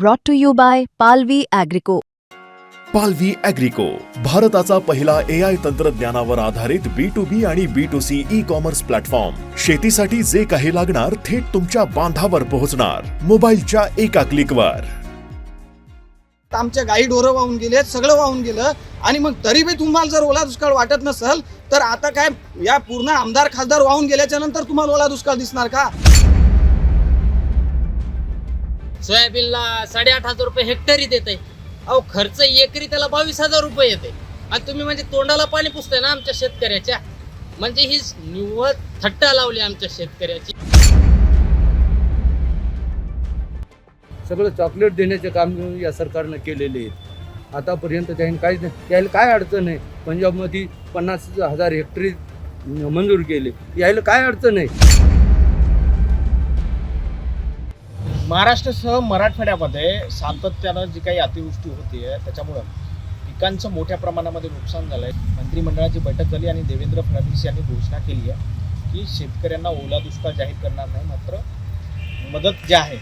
brought to you by Palvi Agrico. पालवी अॅग्रिको भारताचा पहिला ए आय तंत्रज्ञानावर आधारित बी टू बी आणि B to C e commerce platform शेतीसाठी जे काही लागणार थेट तुमच्या बांधावर पोहोचणार. मोबाईलच्या एका क्लिकवर आमच्या गाई ढोरं वाहून गेले सगळं वाहून गेलं आणि मग तरी बी तुम्हाला जर ओला दुष्काळ वाटत नसेल तर आता काय या पूर्ण आमदार खासदार वाहून गेल्याच्यानंतर तुम्हाला ओला दुष्काळ दिसणार का? सोयाबीनला साडेआठ हजार रुपये हेक्टरी देते अहो खर्च एकरी त्याला बावीस हजार रुपये येते. आणि तुम्ही म्हणजे तोंडाला पाणी पुसताय ना आमच्या शेतकऱ्याच्या? म्हणजे ही निव्वळ थट्टा लावली आमच्या शेतकऱ्याची. सगळं चॉकलेट देण्याचे काम या सरकारनं केलेले आहेत. आतापर्यंत त्यांनी काहीच नाही. यायला काय अडचण आहे? पंजाबमध्ये पन्नास हजार हेक्टरी मंजूर केले. यायला काय अडचण आहे? महाराष्ट्रासह मराठवाड्यामध्ये सातत्यानं जी काही अतिवृष्टी होती आहे त्याच्यामुळं पिकांचं मोठ्या प्रमाणामध्ये नुकसान झालं आहे मंत्रिमंडळाची बैठक झाली आणि देवेंद्र फडणवीस यांनी घोषणा केली आहे की शेतकऱ्यांना ओला दुष्काळ जाहीर करणार नाही मात्र मदत जे आहे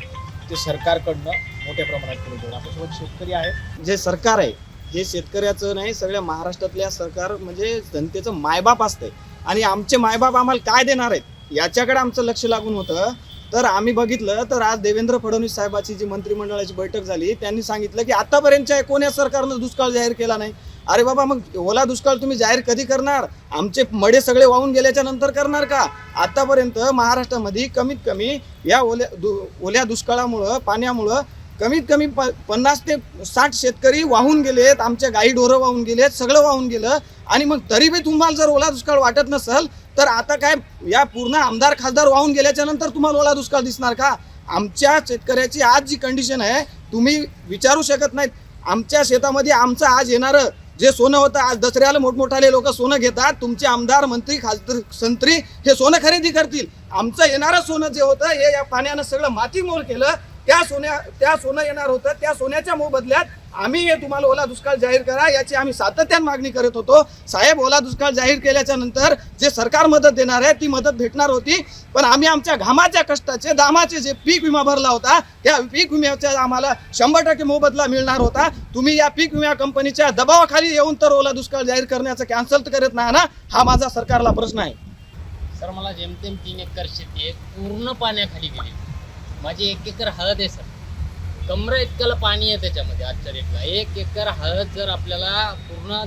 ते सरकारकडनं मोठ्या प्रमाणात केली जाईल आपल्यासोबत शेतकरी आहे जे सरकार आहे हे शेतकऱ्याचं नाही सगळ्या महाराष्ट्रातल्या सरकार म्हणजे जनतेचं मायबाप असतंय. आणि आमचे मायबाप आम्हाला काय देणार आहेत? याच्याकडे आमचं लक्ष लागून होतं. तर आम्ही बघितलं तर आज देवेंद्र फडणवीस साहेबाची जी मंत्रिमंडळाची बैठक झाली त्यांनी सांगितलं की आतापर्यंतच्या कोण्या सरकारनं दुष्काळ जाहीर केला नाही? अरे बाबा मग ओला दुष्काळ तुम्ही जाहीर कधी करणार? आमचे मडे सगळे वाहून गेल्याच्यानंतर करणार का? आतापर्यंत महाराष्ट्रामध्ये कमीत कमी या ओल्या दु ओल्या दुष्काळामुळं पाण्यामुळं कमीत कमी प पन्नास ते साठ शेतकरी वाहून गेलेत आमच्या गाई ढोरं वाहून गेलेत सगळं वाहून गेलं. आणि मग तरी बी तुम्हाला जर ओला दुष्काळ वाटत नसेल तर आता काय या पूर्ण आमदार खासदार वाहून गेल्याच्यानंतर तुम्हाला ओला दुष्काळ दिसणार का? आमच्या शेतकऱ्याची आज जी कंडिशन आहे तुम्ही विचारू शकत नाहीत. आमच्या शेतामध्ये आमचं आज येणारं जे सोनं होतं आज दसऱ्याला मोठमोठाले लोक सोनं घेतात. तुमचे आमदार मंत्री खासदार संत्री हे सोनं खरेदी करतील. आमचं येणारं सोनं जे होतं हे या पाण्यानं सगळं मातीमोल केलं. त्या सोन्या त्या सोनं येणार होतं त्या सोन्याच्या मोबदल्यात आम्ही हे तुम्हाला ओला दुष्काळ जाहीर करा याची आम्ही सातत्यानं मागणी करत होतो. साहेब ओला दुष्काळ जाहीर केल्याच्यानंतर जे सरकार मदत देणार आहे ती मदत भेटणार होती. पण आम्ही आमच्या घामाच्या कष्टाचे दामाचे जे पीक विमा भरला होता त्या पीक विम्याचा आम्हाला शंभर टक्के मोबदला मिळणार होता. तुम्ही या पीक विमा कंपनीच्या दबावाखाली येऊन तर ओला दुष्काळ जाहीर करण्याचं कॅन्सल करत नाही ना? हा माझा सरकारला प्रश्न आहे. सर मला जेमतेम तीन एकर शेती आहे पूर्ण पाण्याखाली गेली. माझी एक एकर हळद आहे सर. कमरा इतक्याला पाणी आहे त्याच्यामध्ये आजच्या रेटला एक एकर हळद जर आपल्याला पूर्ण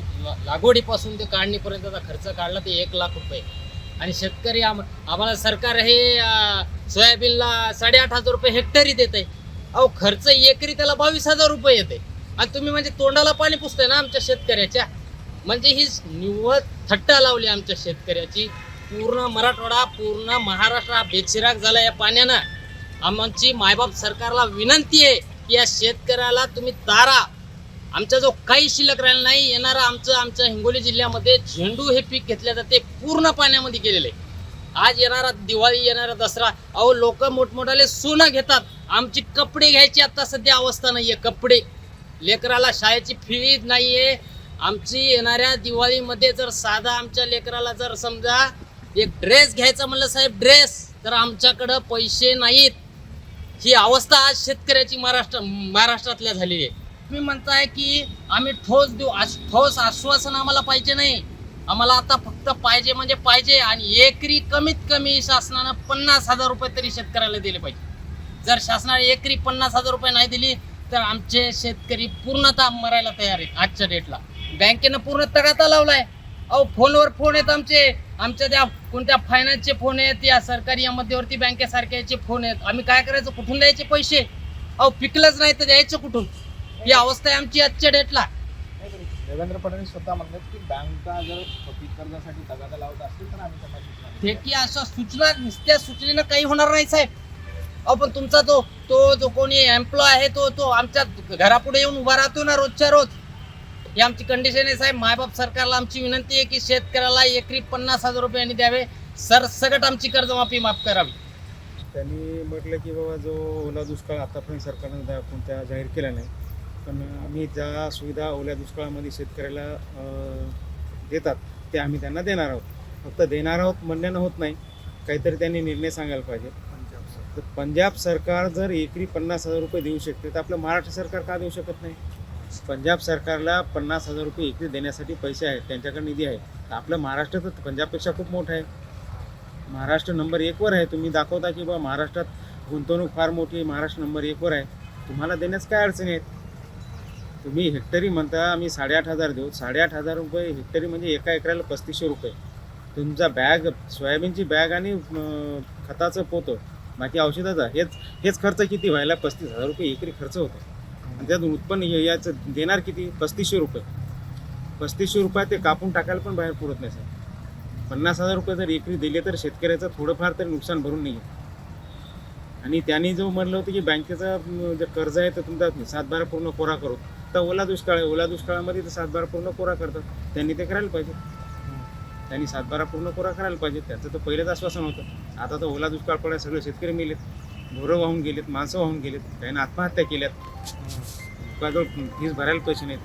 लागवडीपासून ते काढणीपर्यंतचा खर्च काढला ते एक लाख रुपये. आणि शेतकरी आम आम्हाला सरकार हे सोयाबीनला साडेआठ हजार रुपये हेक्टरी देत आहे. अहो खर्च एकरी त्याला बावीस हजार रुपये येते. आणि तुम्ही म्हणजे तोंडाला पाणी पुसताय ना आमच्या शेतकऱ्याच्या? म्हणजे ही निव्वळ थट्टा लावली आमच्या शेतकऱ्याची. पूर्ण मराठवाडा पूर्ण महाराष्ट्र हा बेचिराग झाला या पाण्यानं. आमची मायबाप सरकारला विनंती आहे की या शेतकऱ्याला तुम्ही तारा. आमचा जो काही शिल्लक राहिला नाही येणारा आमचं आमच्या हिंगोली जिल्ह्यामध्ये झेंडू हे पीक घेतल्या जाते पूर्ण पाण्यामध्ये गेलेले आहे. आज येणारा दिवाळी येणारा दसरा अहो लोक मोठमोठाले सोनं घेतात. आमची कपडे घ्यायची आता सध्या अवस्था नाही आहे कपडे. लेकराला शाळेची फी आहे आमची येणाऱ्या दिवाळीमध्ये जर साधा आमच्या लेकराला जर समजा एक ड्रेस घ्यायचा म्हणलं साहेब ड्रेस तर आमच्याकडं पैसे नाहीत. ही अवस्था आज शेतकऱ्याची महाराष्ट्र महाराष्ट्रातल्या झालेली आहे. तुम्ही म्हणताय की आम्ही ठोस देऊ आश- ठोस आश्वासन आम्हाला पाहिजे नाही. आम्हाला आता फक्त पाहिजे म्हणजे पाहिजे आणि एकरी कमीत कमी शासनानं पन्नास हजार रुपये तरी शेतकऱ्याला दिले पाहिजे. जर शासनाने एकरी पन्नास हजार रुपये नाही दिली तर आमचे शेतकरी पूर्णतः मरायला तयार आहेत आजच्या डेटला बँकेनं पूर्ण तगाता लावलाय. अहो फोनवर फोन आहेत आमचे. आमच्या त्या कोणत्या फायनान्सचे फोन आहेत या सरकारी या मध्यवर्ती बँकेसारख्याचे फोन आहेत. आम्ही काय करायचं? कुठून द्यायचे पैसे? अहो पिकलंच नाही तर द्यायचं कुठून? ही अवस्था आहे आमची आजच्या डेटला देवेंद्र फडणवीस स्वतः म्हणतात की बँका जर पीक कर्जासाठी तगादा लावत असतील तर आम्ही त्यांना सूचना. हे की अशा सूचना नुसत्या सूचनेनं काही होणार नाही साहेब. अहो पण तुमचा तो तो जो कोणी एम्प्लॉय आहे तो तो आमच्या घरापुढे येऊन उभा राहतो ना रोजच्या रोज. ही आमची कंडिशन आहे साहेब. मायबाप सरकारला आमची विनंती आहे की शेतकऱ्याला एकरी पन्नास हजार रुपयांनी द्यावे. सरसकट आमची कर्जमाफी माफ करावी. त्यांनी म्हटलं की बाबा जो ओला दुष्काळ आतापर्यंत सरकारनं दा- कोणत्या जाहीर केला नाही पण आम्ही ज्या सुविधा ओल्या दुष्काळामध्ये शेतकऱ्याला देतात ते आम्ही त्यांना देणार आहोत. फक्त देणार आहोत म्हणण्यानं होत नाही. काहीतरी त्यांनी निर्णय सांगायला पाहिजे. तर पंजाब सरकार जर एकरी पन्नास हजार रुपये देऊ शकते तर आपलं महाराष्ट्र सरकार का देऊ शकत नाही? पंजाब सरकारला पन्नास हजार रुपये एकरी देण्यासाठी पैसे आहेत त्यांच्याकडे निधी आहे. तर आपलं महाराष्ट्र तर पंजाबपेक्षा खूप मोठं आहे. महाराष्ट्र नंबर एकवर आहे. तुम्ही दाखवता की बा महाराष्ट्रात गुंतवणूक फार मोठी आहे महाराष्ट्र नंबर एकवर आहे. तुम्हाला देण्यास काय अडचणी आहेत? तुम्ही हेक्टरी म्हणता आम्ही साडेआठ हजार देऊ. साडेआठ हजार रुपये हेक्टरी म्हणजे एका एकराला पस्तीसशे रुपये. तुमचा बॅग सोयाबीनची बॅग आणि खताचं पोतं बाकी औषधाचा हेच हेच खर्च किती व्हायला पस्तीस हजार रुपये एकरी खर्च होतो. आणि त्यातून उत्पन्न हे- याचं देणार किती? पस्तीसशे रुपये. पस्तीसशे रुपये ते कापून टाकायला पण बाहेर पुरत नाही सर पन्नास हजार रुपये जर एकरी दिले तर शेतकऱ्याचं थोडंफार तरी नुकसान भरून नाही आणि त्यांनी जो म्हणलं होतं की बँकेचा जे कर्ज आहे तर तुमचा सातबारा पूर्ण कोरा करू. तर ओला दुष्काळ आहे. ओला दुष्काळामध्ये तर सातबारा पूर्ण कोरा करतात. त्यांनी ते करायला पाहिजे. त्यांनी सातबारा पूर्ण कोरा करायला पाहिजे. त्याचं तर पहिलेच आश्वासन होतं. आता तर ओला दुष्काळ पडाय सगळे शेतकरी मेलेत. ढोरं वाहून गेलेत माणसं वाहून गेलेत. त्यांनी आत्महत्या केल्यात. लोकांजवळ फीस भरायला पैसे नाहीत.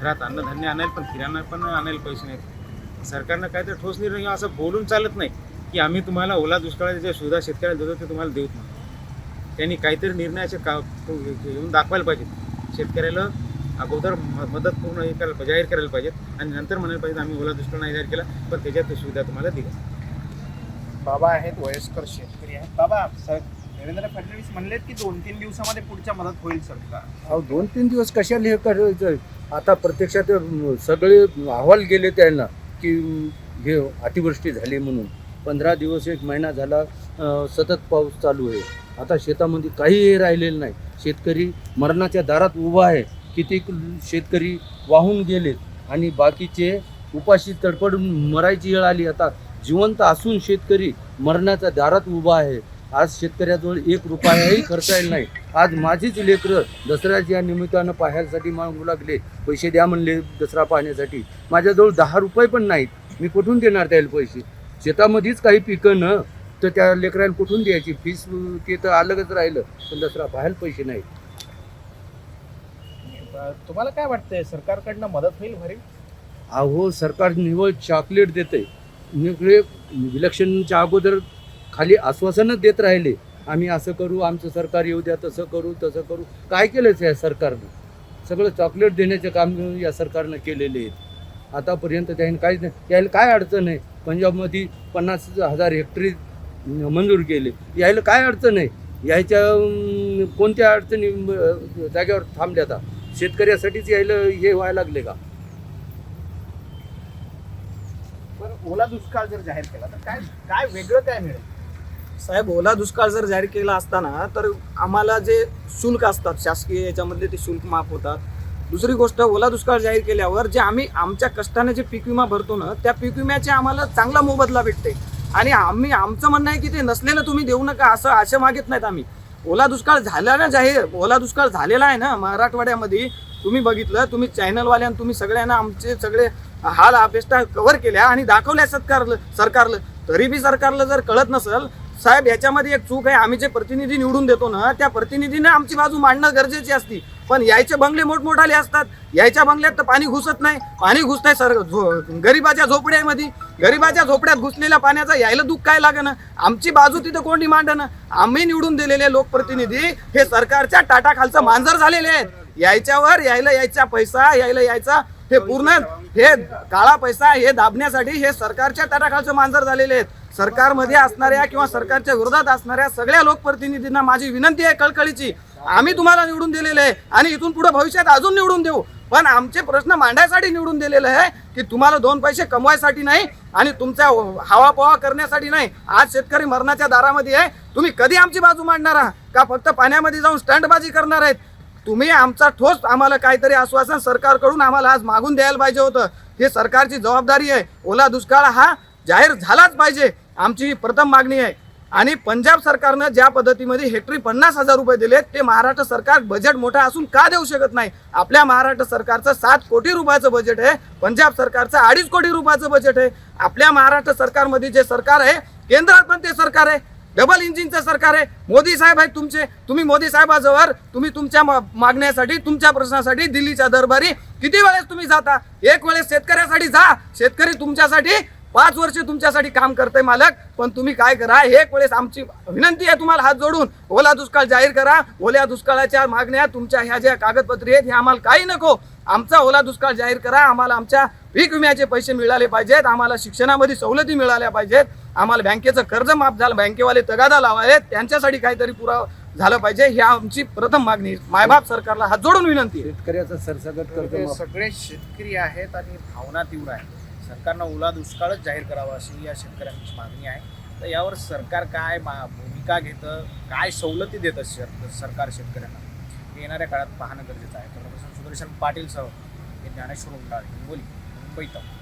घरात अन्नधान्य आणायला पण किराणा पण आणायला पैसे नाहीत. सरकारनं काहीतरी ठोस निर्णय घ्यावा, असं बोलून चालत नाही की आम्ही तुम्हाला ओला दुष्काळाच्या ज्या सुविधा शेतकऱ्याला देतो ते तुम्हाला देऊत नाही. त्यांनी काहीतरी निर्णयाचे का येऊन दाखवायला पाहिजेत. शेतकऱ्याला अगोदर म- मदत पूर्ण हे करायला जाहीर करायला पाहिजेत आणि नंतर म्हणायला पाहिजे आम्ही ओला दुष्काळ नाही जाहीर केला पण त्याच्यात सुविधा तुम्हाला दिल्या. बाबा आहेत वयस्कर शेतकरी आहेत. बाबा सर देवेंद्र फडणवीस म्हणलेत की दोन तीन दिवसामध्ये पुढच्या मदत होईल सरकार. अहो दोन तीन दिवस कशाला हे करायचं आता प्रत्यक्षात सगळे अहवाल गेले त्यांना की हे अतिवृष्टी झाली म्हणून. पंधरा दिवस एक महिना झाला सतत पाऊस चालू आहे. आता शेतामध्ये काहीही राहिलेलं नाही. शेतकरी मरणाच्या दारात उभा आहे. कितीक शेतकरी वाहून गेलेत आणि बाकीचे उपाशी तडफडून मरायची वेळ आली. आता जिवंत असून शेतकरी मरणाच्या दारात उभा आहे. आज शेतकऱ्याजवळ एक रुपयाही खर्चायला नाही. आज माझीच लेकरं दसऱ्याच्या निमित्तानं पाहायसाठी मागू लागले. पैसे द्या म्हणले दसरा पाहण्यासाठी. माझ्याजवळ दहा रुपये पण नाहीत. मी कुठून देणार त्याला पैसे? शेतामध्येच काही पिकं न तर त्या लेकराला कुठून द्यायची? फीस ते तर अलगच राहिलं पण दसरा पाहायला पैसे नाहीत. तुम्हाला काय वाटतंय सरकारकडनं मदत होईल भरीव अहो सरकार निवळ चॉकलेट देते इलेक्शनच्या अगोदर खाली आश्वासनच देत राहिले. आम्ही असं करू आमचं सरकार येऊ द्या तसं करू तसं करू. काय केलंच या सरकारनं? सगळं चॉकलेट देण्याचे काम या सरकारनं केलेले आहेत. आतापर्यंत त्यांनी काहीच नाही. यायला काय अडचण आहे? पंजाबमध्ये पन्नास हजार हेक्टरी मंजूर केले. यायला काय अडचण आहे? यायच्या कोणत्या अडचणी अं, जागेवर थांबल्या आता? शेतकऱ्यासाठीच यायला हे व्हायला लागले का? ओला दुष्काळ जर जाहीर केला तर काय काय वेगळं काय मिळेल? साहेब ओला दुष्काळ जर जाहीर केला असताना तर आम्हाला जे शुल्क असतात शासकीय याच्यामध्ये ते शुल्क माफ होतात. दुसरी गोष्ट ओला दुष्काळ जाहीर केल्यावर जे आम्ही आमच्या कष्टाने जे पीक विमा भरतो ना त्या पीक विम्याचे आम्हाला चांगला मोबदला भेटते. आणि आम्ही आमचं म्हणणं आहे की ते नसलेलं तुम्ही देऊ नका असं आशा मागित नाहीत आम्ही. ओला दुष्काळ झाला ना जाहीर ओला दुष्काळ झालेला आहे ना मराठवाड्यामध्ये. तुम्ही बघितलं तुम्ही चॅनलवाल्यां तुम्ही सगळ्यांना आमचे सगळे हाल अपेष्टा कव्हर केल्या आणि दाखवल्या सरकारलं सरकारलं. तरी बी सरकारला जर कळत नसेल साहेब याच्यामध्ये एक चूक आहे. आम्ही जे प्रतिनिधी निवडून देतो ना त्या प्रतिनिधीने आमची बाजू मांडणं गरजेची असती. पण यायचे बंगले मोठमोठाले असतात. यायच्या बंगल्यात तर पाणी घुसत नाही. पाणी घुसतंय सर झो- गरिबाच्या झोपड्यामध्ये. गरिबाच्या झोपड्यात घुसलेल्या पाण्याचा यायला दुःख काय लागणं आमची बाजू तिथं कोणी मांडणं आम्ही निवडून दिलेले लोकप्रतिनिधी हे सरकारच्या टाटाखालचं मांजर झालेले आहेत. यायच्यावर यायला यायचा पैसा यायला यायचा हे पूर्ण हे काळा पैसा हे दाबण्यासाठी हे सरकारच्या तटाखालचं मांजर झालेले आहेत. सरकारमध्ये असणाऱ्या किंवा सरकारच्या विरोधात असणाऱ्या सगळ्या लोकप्रतिनिधींना माझी विनंती आहे कळकळीची. आम्ही तुम्हाला निवडून दिलेले आहे आणि इथून पुढे भविष्यात अजून निवडून देऊ. पण आमचे प्रश्न मांडायसाठी निवडून दिलेले आहे की तुम्हाला दोन पैसे कमवायसाठी नाही आणि तुमचा हवापवा करण्यासाठी नाही. आज शेतकरी मरणाच्या दारामध्ये आहे. तुम्ही कधी आमची बाजू मांडणार आहात? का फक्त पाण्यामध्ये जाऊन स्टंटबाजी करणार आहेत? तुम्ही आमचा ठोस आम्हाला काहीतरी आश्वासन सरकारकडून आम्हाला आज मागून द्यायला पाहिजे होतं. हे सरकारची जबाबदारी आहे. ओला दुष्काळ हा जाहीर झालाच पाहिजे. आमची ही प्रथम मागणी आहे. आणि पंजाब सरकारनं ज्या पद्धतीमध्ये हेक्टरी पन्नास हजार रुपये दिलेत ते महाराष्ट्र सरकार बजेट मोठा असून का देऊ शकत नाही? आपल्या महाराष्ट्र सरकारचं सात कोटी रुपयाचं बजेट आहे. पंजाब सरकारचं अडीच कोटी रुपयाचं बजेट आहे. आपल्या महाराष्ट्र सरकारमध्ये जे सरकार आहे केंद्रात पण ते सरकार आहे. डबल इंजिनचं सरकार आहे. मोदी साहेब आहेत तुमचे. तुम्ही मोदी साहेबाजवळ तुम्ही तुमच्या मा- मागण्यासाठी तुमच्या प्रश्नासाठी दिल्लीच्या दरबारी किती वेळेस तुम्ही जाता? एक वेळेस शेतकऱ्यासाठी जा. शेतकरी तुमच्यासाठी पाच वर्ष तुमच्यासाठी काम करते मालक. पण तुम्ही काय करा? एक वेळेस आमची विनंती आहे तुम्हाला हात जोडून. ओला दुष्काळ जाहीर करा. ओल्या दुष्काळाच्या मागण्या तुमच्या ह्या ज्या कागदपत्रे आहेत हे आम्हाला काही नको. आमचा ओला दुष्काळ जाहीर करा. आम्हाला आमच्या पीक विम्याचे पैसे मिळाले पाहिजेत. आम्हाला शिक्षणामध्ये सवलती मिळाल्या पाहिजेत. आम्हाला बँकेचं कर्ज माफ झालं बँकेवाले तगादा लावायत त्यांच्यासाठी काहीतरी पुरावा झालं पाहिजे. ही आमची प्रथम मागणी आहे. मायबाप सरकारला हात जोडून विनंती आहे. शेतकऱ्याचा सरसकट कर्ज सगळे शेतकरी आहेत आणि भावना तीव्र आहे. सरकारनं ओला दुष्काळच जाहीर करावा अशी या शेतकऱ्यांची मागणी आहे. तर यावर सरकार काय मा- भूमिका घेतं काय सवलती देतं शर सरकार शेतकऱ्यांना? हे येणाऱ्या काळात पाहणं गरजेचं आहे. तर सुदर्शन पाटील सह हे ज्ञानेश्वर उंडाळ हिंगोली मुंबई तक.